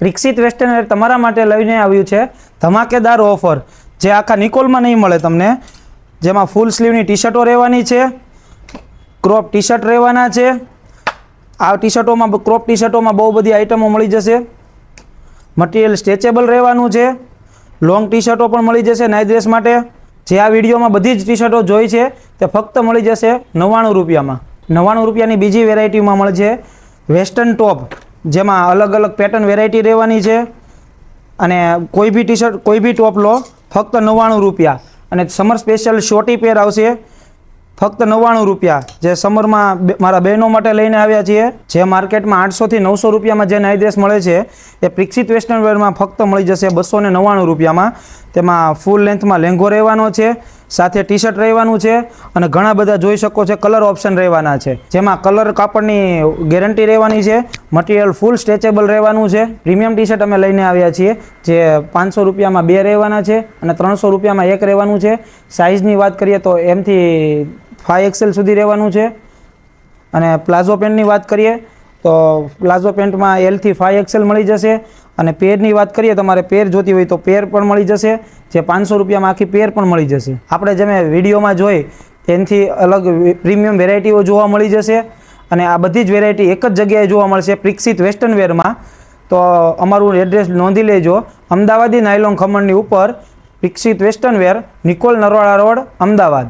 રિક્ષિત western wear તમારા માટે લઈને આવ્યું છે ધમાકેદાર ઓફર, જે આખા નિકોલમાં નહીં મળે તમને. જેમાં ફૂલ સ્લીવની ટી શર્ટો રહેવાની છે ક્રોપ ટી શર્ટ રહેવાના છે. આ ટી શર્ટોમાં ક્રોપ ટી શર્ટોમાં બહુ બધી આઇટમો મળી જશે. મટીરિયલ સ્ટ્રેચેબલ રહેવાનું છે. લોંગ ટી શર્ટો પણ મળી જશે નાઇટ ડ્રેસ માટે. જે આ વિડીયોમાં બધી જ ટી શર્ટો જોઈ છે, તે ફક્ત મળી જશે નવ્વાણું રૂપિયામાં. નવ્વાણું રૂપિયાની બીજી વેરાયટીમાં મળે છે વેસ્ટર્ન ટોપ જેમાં અલગ અલગ પેટર્ન વેરાયટી રહેવાની છે. અને કોઈ બી ટી શર્ટ કોઈ બી ટોપ લો, ફક્ત નવ્વાણું રૂપિયા. અને સમર સ્પેશિયલ શોર્ટી પેર આવશે, ફક્ત નવ્વાણું રૂપિયા. જે સમરમાં મારા બહેનો માટે લઈને આવ્યા છીએ, જે માર્કેટમાં આઠસોથી નવસો રૂપિયામાં જે નાઈ ડ્રેસ મળે છે, એ પ્રિક્સિત વેસ્ટર્ન વેરમાં ફક્ત મળી જશે બસો ને નવ્વાણું રૂપિયામાં. તેમાં ફૂલ લેન્થમાં લેંઘો રહેવાનો છે. સાથે ટી શર્ટ રહેવાનું છે અને ઘણા બધા જોઈ શકો છો કલર ઓપ્શન રહેવાના છે. જેમાં કલર કાપડની ગેરંટી રહેવાની છે મટીરિયલ ફૂલ સ્ટ્રેચેબલ રહેવાનું છે. પ્રીમિયમ ટી શર્ટ અમે લઈને આવ્યા છીએ, જે પાંચસો રૂપિયામાં બે રહેવાના છે અને ત્રણસો રૂપિયામાં એક રહેવાનું છે. સાઇઝની વાત કરીએ તો એમથી ફાઇવ એક્સેલ સુધી રહેવાનું છે. અને પ્લાઝો પેન્ટની વાત કરીએ તો પ્લાઝો પેન્ટમાં એલથી ફાઇવ એક્સેલ મળી જશે. અને પેરની વાત કરીએ, તમારે પેર જોતી હોય તો પેર પણ મળી જશે. જે પાંચસો રૂપિયામાં આખી પેર પણ મળી જશે. આપણે જે મેં વિડીયોમાં જોઈ, એનાથી અલગ પ્રીમિયમ વેરાયટીઓ જોવા મળી જશે. અને આ બધી જ વેરાયટી એક જ જગ્યાએ જોવા મળશે પ્રિક્સિત વેસ્ટર્ન વેરમાં. તો અમારું એડ્રેસ નોંધી લેજો. અમદાવાદી નાયલોન ખમણની ઉપર વિકસિત western wear, Nikol Naroda road, Ahmedabad.